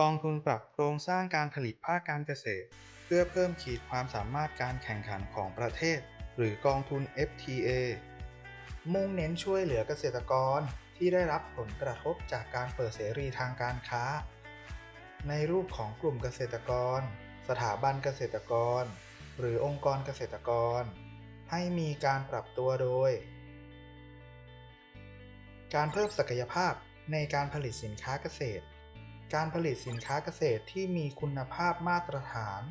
กองทุนปรับโครงสร้างการผลิตภาคการเกษตร เพื่อเพิ่มขีดความสามารถการแข่งขันของประเทศ หรือกองทุน FTA มุ่งเน้นช่วยเหลือเกษตรกรที่ได้รับผลกระทบจากการเปิดเสรีทางการค้า ในรูปของกลุ่มเกษตรกร สถาบันเกษตรกร หรือองค์กรเกษตรกร ให้มีการปรับตัวโดย การเพิ่มศักยภาพในการผลิตสินค้าเกษตร การผลิตสินค้าเกษตรที่มีคุณภาพมาตรฐาน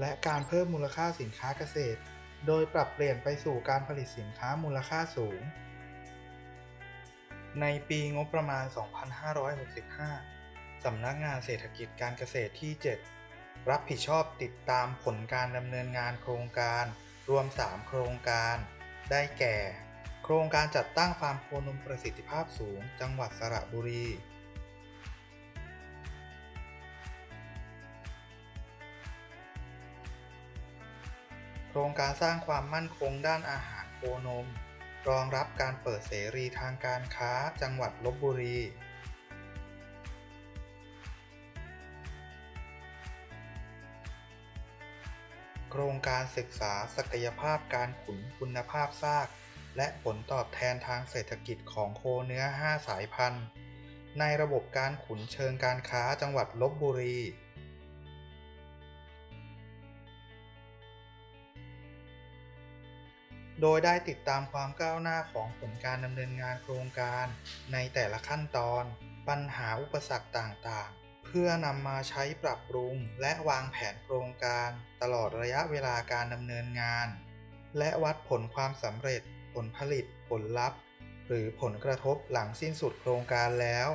และการเพิ่มมูลค่าสินค้าเกษตร โดยปรับเปลี่ยนไปสู่การผลิตสินค้ามูลค่าสูง ในปีงบประมาณ 2565 สำนักงานเศรษฐกิจการเกษตรที่ 7 รับผิดชอบติดตามผลการดำเนินงานโครงการรวม 3 โครงการ ได้แก่ โครงการจัดตั้งฟาร์มโคนมประสิทธิภาพสูง จังหวัดสระบุรี รงการสร้างความมั่นคงด้านอาหารโคนม รองรับการเปิดเสรีทางการค้าจังหวัดลบบุรี โครงการศึกษาศักยภาพการขุนคุณภาพซาก และผลตอบแทนทางเศรษฐกิจของโคเนื้อ 5 สายพันธุ์ ในระบบการขุนเชิงการค้าจังหวัดลบบุรี โดยได้ติดตามความก้าวหน้าของผลการดำเนินงานโครงการในแต่ละขั้นตอน ปัญหาอุปสรรคต่างๆ เพื่อนำมาใช้ปรับปรุง และวางแผนโครงการ ตลอดระยะเวลาการดำเนินงาน และวัดผลความสำเร็จ ผลผลิต ผลลัพธ์ หรือผลกระทบหลังสิ้นสุดโครงการแล้ว